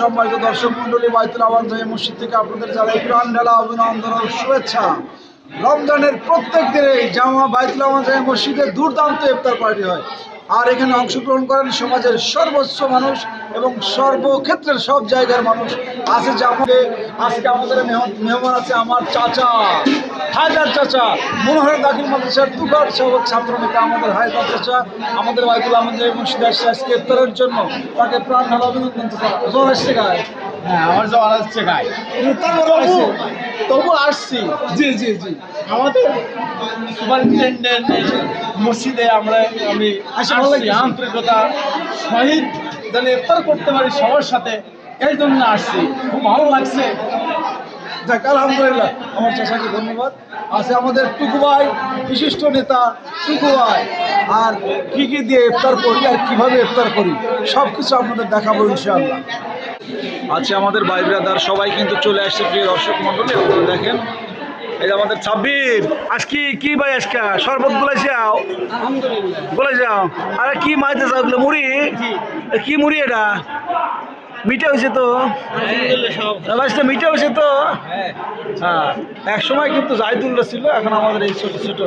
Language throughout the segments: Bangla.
সম্মানিত দর্শক মন্ডলী বাইতুল আওয়ান মসজিদ থেকে আপনাদের জানাই প্রাণ ঢালা অভিনন্দন শুভেচ্ছা। রমজানের প্রত্যেক দিনে জামা বাইতুল আওয়ান মসজিদে দুর্দান্ত ইফতার পার্টি হয়। আর এখানে অংশগ্রহণ করেন সমাজের সর্বোচ্চ মানুষ এবং সর্বক্ষেত্রের সব জায়গার মানুষ। আছে যে আমাকে, আজকে আমাদের মেহমান আছে আমার চাচা, হায়দার চাচা, মনোহর দাখিল মাদ্রাসার তুকার সবক ছাত্র নেতা আমাদের হায়দার চাচা, আমাদের জামি মসজিদে আসছে আজকে জন্য তাকে প্রাণ ঢালা অভিনন্দন আসছে গায়ে হ্যাঁ আমার জ্বর আসছে গায়ে তারপর তবু তবু আসছি। জি জি জি। আমাদের সুপারিনটেন্ডেন্ট মসজিদে আমরা আমি আচ্ছা, আসছি আন্তরিকতা শহীদ যেন ইফতার করতে পারি সবার সাথে এই জন্য আসছি। খুব ভালো লাগছে। যাক আলহামদুলিল্লাহ। আমার চাচাকে ধন্যবাদ। আছে আমাদের টুকু ভাই বিশিষ্ট নেতা টুকু ভাই। আর কি কি দিয়ে ইফতার করি আর কীভাবে ইফতার করি সব কিছু আপনাদের দেখাবো ইনশাআল্লাহ। আছে আমাদের ভাই ব্রাদার, সবাই কিন্তু চলে আসছে প্রিয় দর্শক মন্ডলী আপনারা দেখেন। এই যে আমাদের ছাব্বির আজকে কি ভাই আজকে? শরবত গুলাই যাও বলে যাও আরে কি মাইতে যাও এগুলো? মুড়ি? কি মুড়ি এটা? মিঠা হয়েছে তো? লাস্টে মিঠা হয়েছে তো? হ্যাঁ এক সময় কিন্তু জাহিদুল্লাহ ছিল, এখন আমাদের এই ছোট ছোট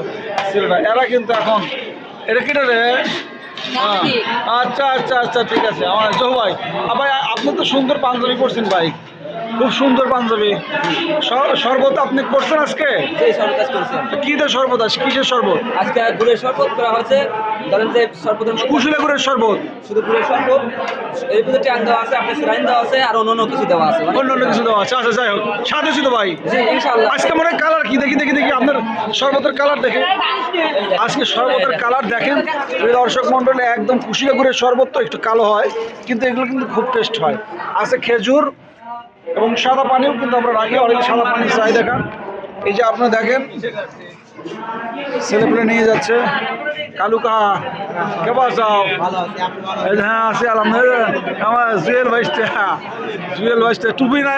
ছেলেরা এরা কিন্তু এখন এটা কেটে রে। আচ্ছা আচ্ছা আচ্ছা ঠিক আছে। আমার জহ ভাই আপনি তো সুন্দর পাঞ্জাবি পরছেন ভাই। খুব সুন্দর পাঞ্জাবি। শরবত আপনি করছেন আজকে? শরবত কি দিয়ে শরবত আছে কিসের শরবত? আজকে গুড়ের শরবত করা হয়েছে। ধরেন যে শরবতের মধ্যে কুশুলে গুড়ের শরবত। শুধু গুড়ের শরবত। এর ভিতরে ট্যাং দেওয়া আছে আপনার সেলাইন দেওয়া আছে আর অন্য কিছু দেওয়া আছে। মানে- অন্য অন্য কিছু দেওয়া আছে। আচ্ছা যাই হোক। সাথে ছিল ভাই। ইনশাআল্লাহ। আজকে মনে হয় কালার কি? দেখি দেখি দেখি। আপনার শরবতের কালার দেখে। আজকে শরবতের কালার দেখেন। এই দর্শক মন্ডলে একদম কুশিয়া গুড়ের শরবত তো একটু কালো হয় কিন্তু এগুলো কিন্তু খুব টেস্ট হয়। আছে খেজুর এবং সাদা পানিও কিন্তু আমরা রাখি, অনেকে সাদা পানির চাই দেখান এই যে আপনি দেখেন, ছেলেপুলে নিয়ে যাচ্ছে। কালু কাহা কেবা যাও হ্যাঁ আছি, আলহামদুলিল্লাহ। আমার জুয়েল ভাইসটা জুয়েল টুপি না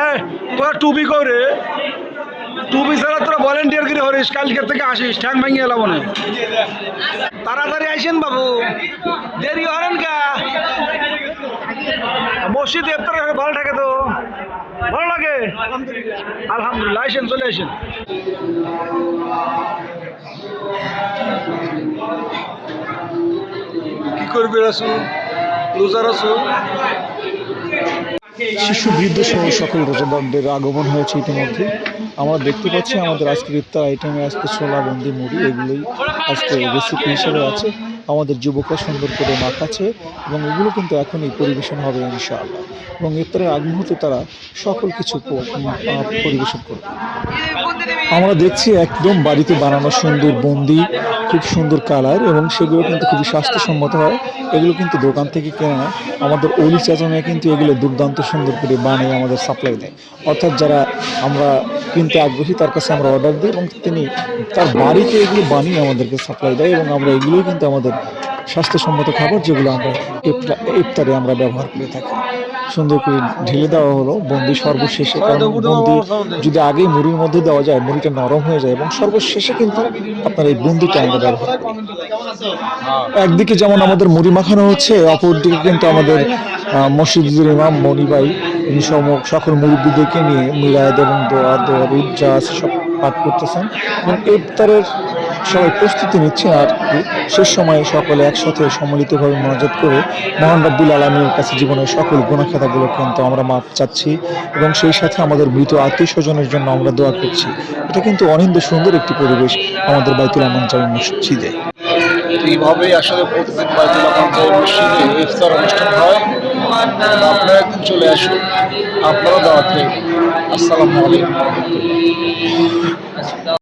তোরা টুপি করে টুপি ছাড়া তোরা ভলেন্টিয়ার করে হরিস, কালকে থেকে আসিস, ঠ্যাং ভাঙিয়ে এলাম মনে তাড়াতাড়ি আইসেন বাবু, দেরি হরেন কা? মসজিদ ইফতার হলে ভালো থাকে তো। আলহামদুলিল্লাহ, আইসেন, চলে আসেন। কি করবে রাসু রোজা রাসু শিশু, বৃদ্ধ সহ সকল রোজাদারদের আগমন হয়েছে ইতিমধ্যে। আমরা দেখতে পাচ্ছি আমাদের আজকের ইফতার আইটেমে আজকে ছোলা বন্দি মুড়ি। এগুলোই আজকে রেসিপি হিসেবে আছে। আমাদের যুবকরা সুন্দর করে মাখাচ্ছে এবং এগুলো কিন্তু এখনই পরিবেশন হবে ইনশাআল্লাহ। এবং ইফতারের আগ মুহূর্তে তারা সকল কিছু পরিবেশন করবে। আমরা দেখছি একদম বাড়িতে বানানো সুন্দর বন্দি, খুব সুন্দর কালার এবং সেগুলো কিন্তু খুবই স্বাস্থ্যসম্মত হয়। এগুলো কিন্তু দোকান থেকে কেনা না আমাদের অলি চাচনে কিন্তু এগুলো দুর্দান্ত সুন্দর করে বানিয়ে আমাদের সাপ্লাই দেয়। অর্থাৎ যারা আমরা কিনতে আগ্রহী, তার কাছে আমরা অর্ডার দিই এবং তিনি তার বাড়িতে এগুলো বানিয়ে আমাদেরকে সাপ্লাই দেয় এবং আমরা এগুলোই কিন্তু আমাদের স্বাস্থ্যসম্মত খাবার যেগুলো আমরা ইফতা- ইফতারে আমরা ব্যবহার করে থাকি। সুন্দর করে ঢেলে দেওয়া হলো। বন্দি সর্বশেষে, কারণ বন্দি যদি আগেই মুড়ির মধ্যে দেওয়া যায়, মুড়িটা নরম হয়ে যায়, এবং সর্বশেষে কিন্তু আপনার এই বন্দিটা আমরা ব্যবহার করি একদিকে যেমন আমাদের মুড়ি মাখানো হচ্ছে, অপরদিকে কিন্তু আমাদের মসজিদের ইমাম মনিবাই সম- সকল মুরব্বীদেরকে নিয়ে মিলাদ এবং দোয়া দোয়া আছে সব পাঠ করতেছেন। এবং ইফতারের সবাই প্রস্তুতি নিচ্ছে আর শেষ সময়ে সকলে একসাথে সম্মিলিতভাবে মনোযোগ করে মহান রব্বুল আলমীর কাছে জীবনের সকল গুণাখাতাগুলো কিন্তু আমরা মাপ চাচ্ছি এবং সেই সাথে আমাদের মৃত আত্মীয় স্বজনের জন্য আমরা দোয়া করছি। এটা কিন্তু অনিন্দ সুন্দর একটি পরিবেশ আমাদের বাইতুল আমান জামি মসজিদে। এইভাবেই আসলে প্রতিদিন বাইতুল পঞ্চায়েত মসজিদে ইফতার অনুষ্ঠান হয়। আপনারা একদিন চলে আসুন। আপনারা দাওয়াত আসসালামু আলাইকুম।